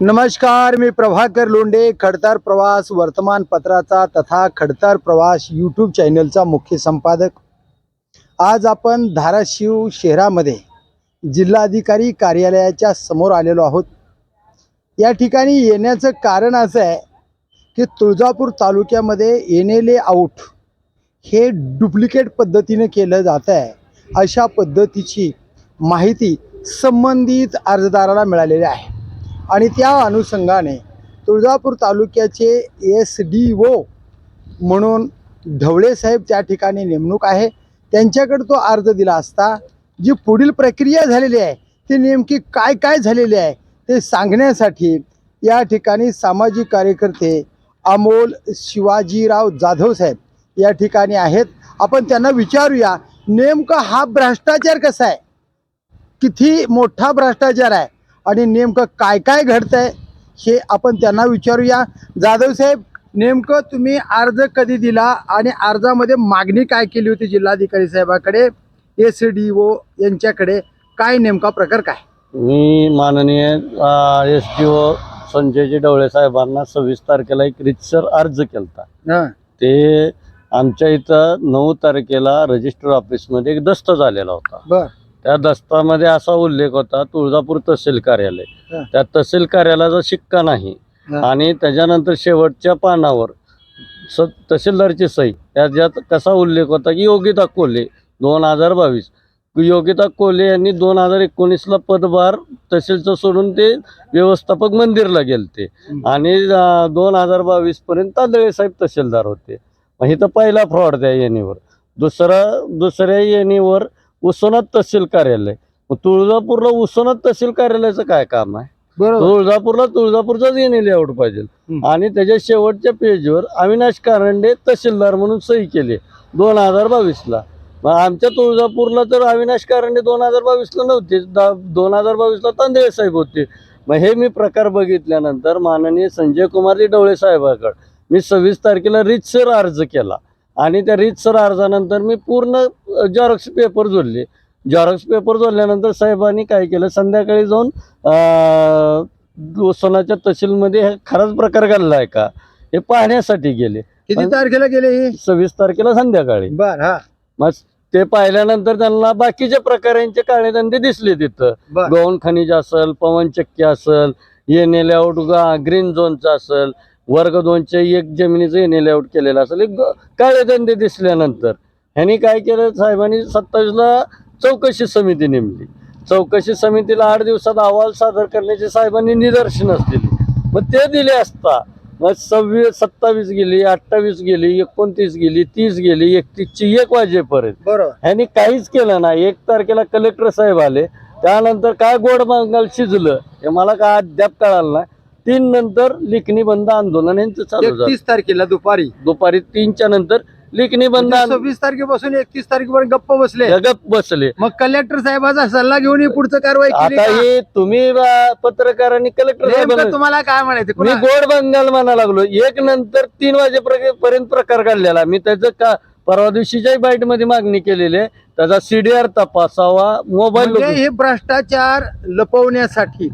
नमस्कार मी प्रभाकर लोंडे खडतार प्रवास वर्तमानपत्राचा तथा खडतार प्रवास यूट्यूब चॅनलचा मुख्य संपादक. आज आपण धाराशिव शहरामध्ये जिल्हाधिकारी कार्यालयाच्या समोर आलेलो आहोत. या ठिकाणी येण्याचं कारण असं आहे की तुळजापूर तालुक्यामध्ये येणेले आऊट हे डुप्लिकेट पद्धतीने केलं जात आहे. अशा पद्धतीची माहिती संबंधित अर्जदाराला मिळालेली आहे. आणि त्या अनुषंगाने तुळजापूर तालुक्याचे एस डी ओ म्हणून ढवळे साहेब त्या ठिकाणी नेमणूक आहे. त्यांच्याकडे तो अर्ज दिला असता जी पुढील प्रक्रिया झालेली आहे ती नेमकी काय काय झालेली आहे ते सांगण्यासाठी या ठिकाणी सामाजिक कार्यकर्ते अमोल शिवाजीराव जाधव साहेब या ठिकाणी आहेत. आपण त्यांना विचारूया नेमका हा भ्रष्टाचार कसा आहे? किती मोठा भ्रष्टाचार आहे? आणि नेमकं काय काय घडतंय हे आपण त्यांना विचारूया. जाधव साहेब नेमकं तुम्ही अर्ज कधी दिला आणि अर्जामध्ये मागणी काय केली होती जिल्हाधिकारी साहेबाकडे एस डी ओ यांच्याकडे? काय नेमका प्रकार काय? मी माननीय एस डी ओ संजयजी डवळे साहेबांना सव्वीस तारखेला एक रितसर अर्ज केलता. हं, ते आमच्या इथं नऊ तारखेला रजिस्टर ऑफिसमध्ये एक दस्त झालेला होता. बर. त्या दस्तामध्ये असा उल्लेख होता तुळजापूर तहसील कार्यालय. त्या तहसील कार्यालयाचा शिक्का नाही. आणि त्याच्यानंतर शेवटच्या पानावर स तहसीलदारची सही. त्याच्यात कसा उल्लेख होता की योगिता कोल्हे दोन हजार बावीस. योगिता कोल्हे यांनी दोन हजार एकोणीसला पदभार तहसीलचं सोडून ते व्यवस्थापक मंदिरला गेलते. आणि दोन हजार बावीस पर्यंत तांदळे साहेब तहसीलदार होते. मग इथं पहिला फ्रॉड त्या येणीवर. दुसरा दुसऱ्या येणीवर उस्मानात तहसील कार्यालय. मग तुळजापूरला उस्मानात तहसील कार्यालयाचं काय काम आहे? बरोबर. तुळजापूरला तुळजापूरचाच येणे लेआउट पाहिजे. आणि त्याच्या शेवटच्या पेजवर अविनाश कारंडे तहसीलदार म्हणून सही केली दोन हजार बावीसला. मग आमच्या तुळजापूरला तर अविनाश कारंडे दोन हजार बावीसला नव्हते. दोन हजार बावीसला तांदळे साहेब होते. मग हे मी प्रकार बघितल्यानंतर माननीय संजय कुमारजी डवळे साहेबाकडे मी सव्वीस तारखेला रितसर अर्ज केला. आणि त्या रितसर अर्जानंतर मी पूर्ण झेरॉक्स पेपर जोडले. झेरॉक्स पेपर जोडल्यानंतर साहेबांनी काय केलं? संध्याकाळी जाऊन सोनाच्या तहसीलमध्ये हे खराच प्रकार घडला आहे का? हे पाहण्यासाठी गेले. किती तारखेला गेले हे? सव्वीस तारखेला संध्याकाळी. बर हा. मग ते पाहिल्यानंतर त्यांना बाकीच्या प्रकारांचे काळे धंदे दिसले तिथं. गौण खनिज असेल पवनचक्की असेल येणे लेआउट ग्रीन झोनचं असेल वर्ग दोनचे एक जमिनीचं येणे लेआउट केलेलं असेल. ग- काळे धंदे दिसल्यानंतर. ह्यांनी काय केलं? साहेबांनी सत्तावीसला चौकशी समिती नेमली. चौकशी समितीला आठ दिवसात अहवाल सादर करण्याची साहेबांनी निदर्शनच दिली. मग ते दिले असता मग सव्वीस सत्तावीस गेली अठ्ठावीस गेली एकोणतीस गेली तीस गेली एकतीसची एक वाजेपर्यंत. बरोबर. ह्यांनी काहीच केलं नाही. एक तारखेला कलेक्टर साहेब आले. त्यानंतर काय गोड बंगाल शिजलं हे मला काय अद्याप कळालं नाही. तीन नंतर लिखणी बंद आंदोलन यांचं चालू झालं. एकतीस तारखेला दुपारी. दुपारी तीनच्या नंतर लिखणी बंद म्हणजे आंदोलन सव्वीस तारखेपासून एकतीस तारखेपर्यंत गप्प बसले. जगत बसले. मग कलेक्टर साहेबाचा सल्ला घेऊन ही पुढचं कारवाई केली आता का? हे तुम्ही बा- पत्रकारांनी कलेक्टर नेमकं साहेबांना तुम्हाला काय म्हणायचं? मी कुणा- गोड बंगाल म्हणा लागलो. एक नंतर तीन वाजेपर्यंत प्रकार काढलेला मी त्याचं का परवा दिवशीच्याही बाईटमध्ये मागणी केलेली आहे त्याचा सीडीआर तपासावा मोबाईल म्हणजे हे भ्रष्टाचार लपवण्यासाठी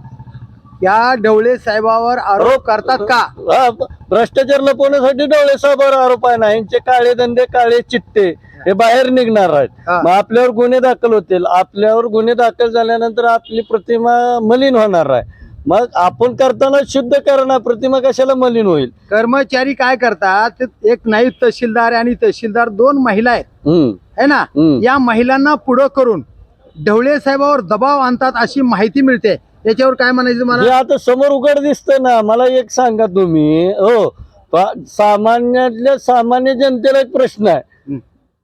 या ढवळे साहेबावर आरोप करतात का? हा, भ्रष्टाचार लपवण्यासाठी डोळे साहेबावर आरोप आहे ना. यांचे काळे धंदे काळे चित्ते हे बाहेर निघणार आहेत. हा. मग आपल्यावर गुन्हे दाखल होतील. आपल्यावर गुन्हे दाखल झाल्यानंतर आपली प्रतिमा मलिन होणार आहे. मग आपण करताना शुद्ध करणं प्रतिमा कशाला मलिन होईल? कर्मचारी काय करतात? ते एक नाईब तहसीलदार आणि तहसीलदार दोन महिला आहेत. हम्म, है ना? हम्म. या महिलांना पुढं करून ढवळे साहेबावर दबाव आणतात अशी माहिती मिळते. याच्यावर काय म्हणायचं हे मला आता समोर उघड दिसतंय ना. मला एक सांगा तुम्ही. हो पा- सामान्यातल्या सामान्य जनतेला एक प्रश्न आहे.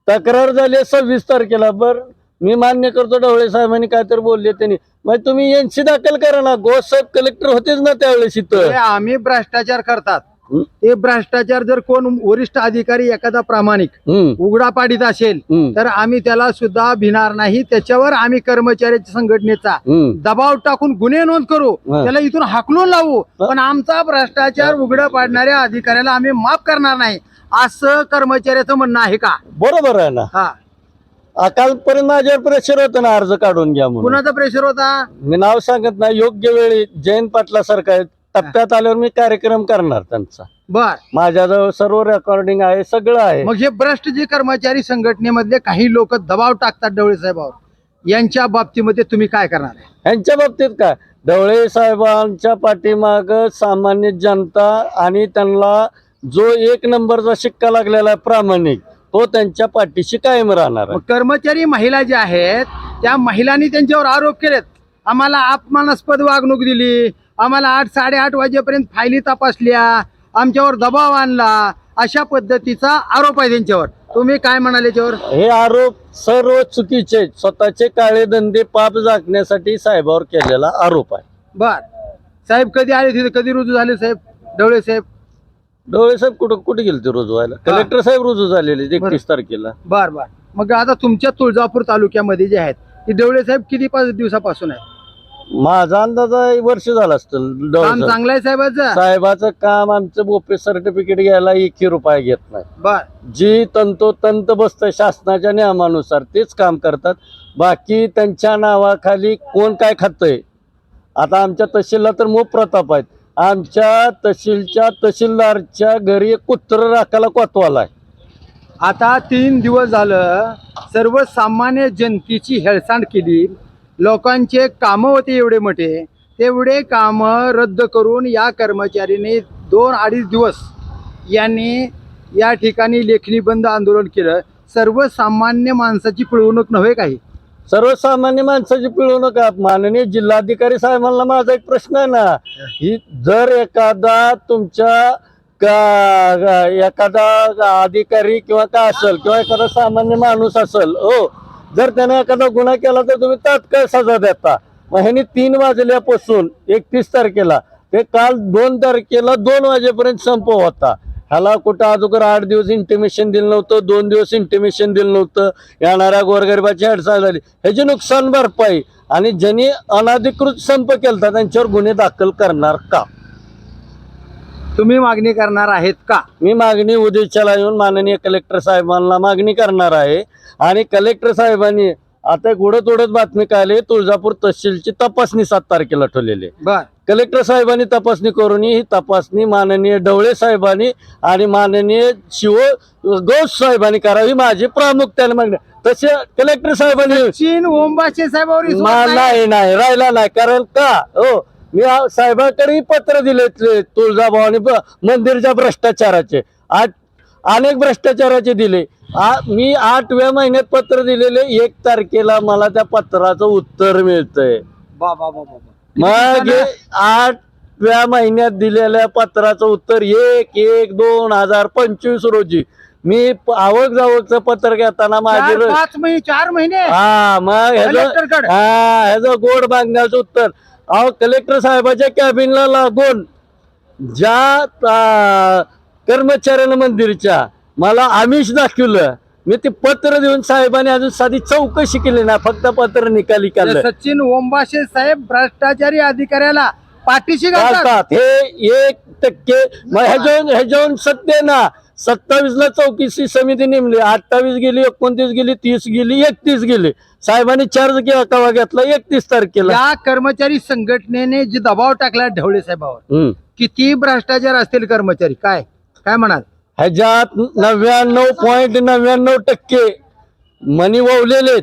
तक्रार झाली आहे सव्वीस तारखेला. बर मी मान्य करतो ढवळे साहेबांनी काय तर बोलले त्यांनी. मग तुम्ही यांची दाखल करा ना. गो साहेब कलेक्टर होतेच ना त्यावेळेस इथं. हे आम्ही भ्रष्टाचार करतात. हं. हे भ्रष्टाचार जर कोण वरिष्ठ अधिकारी एखादा प्रामाणिक उघडा पाडीत असेल तर आम्ही त्याला सुद्धा भिणार नाही. त्याच्यावर आम्ही कर्मचाऱ्याच्या संघटनेचा. दबाव टाकून गुन्हे नोंद करू. त्याला इथून हाकलून लावू. पण आमचा भ्रष्टाचार उघड पाडणाऱ्या अधिकाऱ्याला आम्ही माफ करणार नाही. असं कर्मचाऱ्याचं म्हणणं आहे का? बरोबर आहे ना. हा. अकालपर्यंत माझ्यावर प्रेशर होतं ना अर्ज काढून घ्या म्हणून. कुणाचा प्रेशर होता? मी नाव सांगत नाही. योग्य वेळी जयंत पाटला सारखा टप्प्यात आल्यावर मी कार्यक्रम करणार त्यांचा. बर. माझ्याजवळ सर्व रेकॉर्डिंग आहे सगळं आहे. मग हे भ्रष्ट जे कर्मचारी संघटनेमधले काही लोक दबाव टाकतात डवळे साहेबावर यांच्या बाबतीमध्ये तुम्ही काय करणार आहे? यांच्या बाबतीत काय? ढवळे साहेबांच्या पाठीमाग सामान्य जनता आणि त्यांना जो एक नंबरचा शिक्का लागलेला आहे प्रामाणिक तो त्यांच्या पाठीशी कायम राहणार आहे. मग कर्मचारी महिला ज्या आहेत त्या महिलांनी त्यांच्यावर आरोप केलेत. आम्हाला अपमानास्पद वागणूक दिली आम्हाला आठ साडेआठ वाजेपर्यंत फायली तपासल्या आमच्यावर दबाव आणला. अशा पद्धतीचा आरोप आहे त्यांच्यावर. तुम्ही काय म्हणाल याच्यावर? हे आरोप सर्व चुकीचे. स्वतःचे काळे धंदे पाप झाकण्यासाठी साहेबावर केलेला आरोप आहे. बर. साहेब कधी आले तिथे? कधी रुजू झाले साहेब? डवळे साहेब? डोळे साहेब कुठं कुठे गेले ते रुजू व्हायला? कलेक्टर साहेब रुजू झालेले एकतीस तारखेला. बर बर. मग आता तुमच्या तुळजापूर तालुक्यामध्ये जे आहेत ते डवळे साहेब किती पाच दिवसापासून आहे माझा अंदाज आहे वर्ष झाला असतं. काम. चांगलं आहे साहेबाचं? साहेबाचं काम आमचं बोपे सर्टिफिकेट घ्यायला एकही रुपया घेत नाही. बर. जी तंतोतंत बसतं शासनाच्या नियमानुसार तेच काम करतात. बाकी त्यांच्या नावाखाली कोण काय खातंय? आता आमच्या तहसीलला तर मोप प्रताप आहेत. आमच्या तहसीलच्या तहसीलदारच्या घरी एक कुत्र राखायला कोतवाला आहे. आता तीन दिवस झालं सर्वसामान्य जनतेची हेळसांड केली. लोकांचे कामं होते एवढे मोठे तेवढे कामं रद्द करून या कर्मचारीने दोन अडीच दिवस यांनी या ठिकाणी लेखणी बंद आंदोलन केलं. सर्वसामान्य माणसाची पिळवणूक नव्हे काही? सर्वसामान्य माणसाची पिळवणूक माननीय जिल्हाधिकारी साहेबांना माझा एक प्रश्न आहे ना. ही जर एखादा तुमच्या का एखादा अधिकारी किंवा का असेल किंवा एखादा सामान्य माणूस असेल हो जर त्याने एखादा गुन्हा केला तर तुम्ही तात्काळ सजा देता. मग ह्यांनी तीन वाजल्यापासून एकतीस तारखेला ते काल दोन तारखेला दोन वाजेपर्यंत संप होता. ह्याला कुठं अगोदर आठ दिवस इंटिमेशन दिलं नव्हतं दोन दिवस इंटिमेशन दिलं नव्हतं. येणाऱ्या गोरगरिबाची अडचण झाली. ह्याची नुकसान भरपाई आणि ज्यांनी अनधिकृत संप केलता त्यांच्यावर गुन्हे दाखल करणार का? तुम्ही मागणी करणार आहेत का मी मागणी उद्याच्याला येऊन माननीय कलेक्टर साहेबांना मागणी करणार आहे आणि कलेक्टर साहेबांनी आता एक उडत बातमी कळली तुळजापूर तहसीलची तपासणी सात तारखेला ठेवलेली. बर कलेक्टर साहेबांनी तपासणी करून ही तपासणी माननीय ढवळे साहेबांनी आणि माननीय शिव गौस साहेबांनी करावी माझी प्रामुख्याने मागणी. तसे कलेक्टर साहेबांनी चीन ओंबाचे साहेबावर विश्वास मा- नाही. नाही नाही राहिला नाही कारण का हो मी साहेबांकडेही पत्र दिले तुळजाभवानी मंदिरच्या भ्रष्टाचाराचे. आज अनेक भ्रष्टाचाराचे दिले. आ- मी आठव्या महिन्यात पत्र दिलेले एक तारखेला मला त्या पत्राचं उत्तर मिळतंय. मग आठव्या महिन्यात दिलेल्या पत्राचं उत्तर एक एक दोन हजार पंचवीस रोजी. मी आवक जावकचं पत्र घेताना माझे चार पाच महिने चार महिने. हा मग ह्याचं हा ह्याचं गोड बांगण्याचं उत्तर. अहो कलेक्टर साहेबाच्या कॅबिनला लागून ज्या कर्मचाऱ्यानं मंदिरच्या मला आमिष दाखवलं. मी ते पत्र देऊन साहेबांनी अजून साधी चौकशी केली ना फक्त पत्र निकाली काढलं. सचिन ओंबाशे साहेब भ्रष्टाचारी अधिकाऱ्याला पाठीशी घालतात. हे एक टक्के मग सत्य ना? सत्तावीस ला चौकशी समिती नेमली अठ्ठावीस गेली एकोणतीस गेली तीस गेली एकतीस गेली. साहेबांनी चार्ज केला कवा घेतला? एकतीस तारखेला. या कर्मचारी संघटनेने जे दबाव टाकला ढवळे साहेबावर. किती भ्रष्टाचार असतील कर्मचारी? काय? काय म्हणाल? ह्याच्यात नव्याण्णव पॉईंट नव्याण्णव टक्के मनी वावलेले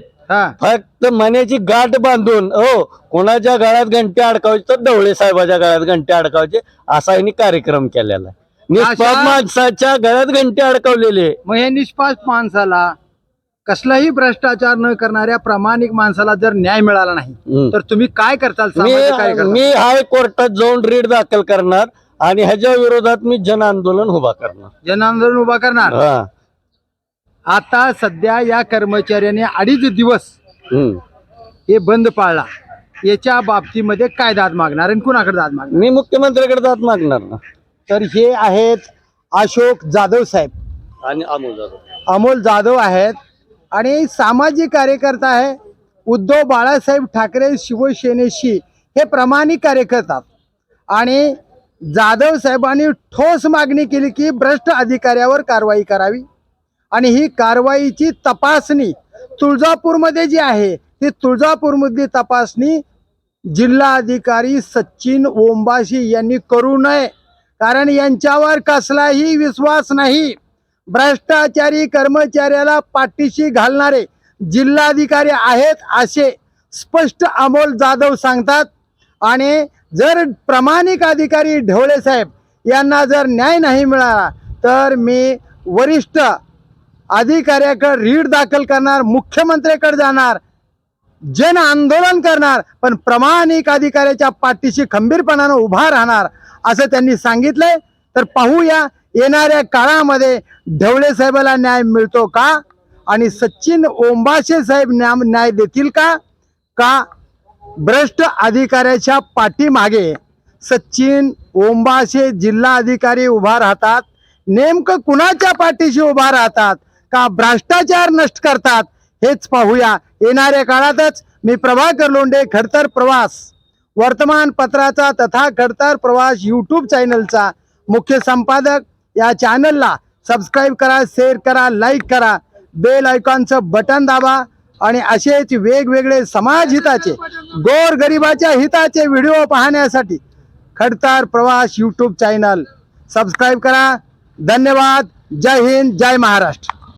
फक्त मण्याची गाठ बांधून हो कोणाच्या गळ्यात घंटे अडकावायचे तर ढवळे साहेबाच्या गळ्यात घंटे अडकावायचे असा यांनी कार्यक्रम केलेला आहे. निष्पाप माणसाच्या गळ्यात घंटे अडकवलेले मग हे निष्पास माणसाला कसलाही भ्रष्टाचार न करणाऱ्या प्रामाणिक माणसाला जर न्याय मिळाला नाही. तर तुम्ही काय करताल? मी हायकोर्टात जाऊन रीड दाखल करणार आणि ह्याच्या विरोधात मी जन आंदोलन उभा करणार. जन आंदोलन उभा करणार? हा. आता सध्या या कर्मचाऱ्याने अडीच दिवस हम्म. हे बंद पाळला. याच्या बाबतीमध्ये काय दाद मागणार आणि कुणाकडे दाद मागणार? मी मुख्यमंत्र्याकडे जात मागणार ना. तर हे आहेत अशोक जाधव साहेब. आणि अमोल जाधव. अमोल जाधव आहेत. आणि सामाजिक कार्यकर्ता आहे उद्धव बाळासाहेब ठाकरे शिवसेनेशी. हे प्रामाणिक कार्य करतात आणि जाधव साहेबांनी ठोस मागणी केली की भ्रष्ट अधिकाऱ्यावर कारवाई करावी. आणि ही कारवाईची तपासणी तुळजापूरमध्ये जी आहे ती तुळजापूरमधली तपासणी जिल्हाधिकारी सचिन ओंबाशी यांनी करू नये. कारण यांच्यावर कसलाही विश्वास नाही. भ्रष्टाचारी कर्मचाऱ्याला पाठीशी घालणारे जिल्हाधिकारी आहेत असे स्पष्ट अमोल जाधव सांगतात. आणि जर प्रामाणिक अधिकारी ढवळे साहेब यांना जर न्याय नाही मिळाला तर मी वरिष्ठ अधिकाऱ्याकडे रीड दाखल करणार मुख्यमंत्र्याकडे जाणार जन आंदोलन करणार पण प्रामाणिक अधिकाऱ्याच्या पाठीशी खंबीरपणानं उभा राहणार असं त्यांनी सांगितलंय. तर पाहूया येणाऱ्या काळामध्ये ढवळे साहेबाला न्याय मिळतो का? आणि सचिन ओंबाशे साहेब न्याय न्याय देतील का? का? भ्रष्ट अधिकाऱ्याच्या पाठीमागे सचिन ओंबाशे जिल्हा अधिकारी उभा राहतात. नेमकं कुणाच्या पाठीशी उभा राहतात? का भ्रष्टाचार नष्ट करतात? हेच पाहूया. येणाऱ्या काळातच मी प्रभाकर लोंढे खडतर प्रवास. वर्तमानपत्राचा तथा खडतर प्रवास यूट्यूब चॅनलचा मुख्य संपादक या चॅनलला सबस्क्राईब करा शेअर करा लाईक करा. बेल आयकॉनचं बटन दाबा आणि असेच वेगवेगळे समाज हिताचे गोर गरिबाच्या हिताचे व्हिडिओ पाहण्यासाठी खडतार प्रवास यूट्यूब चॅनल सबस्क्राईब करा. धन्यवाद. जय हिंद जय महाराष्ट्र.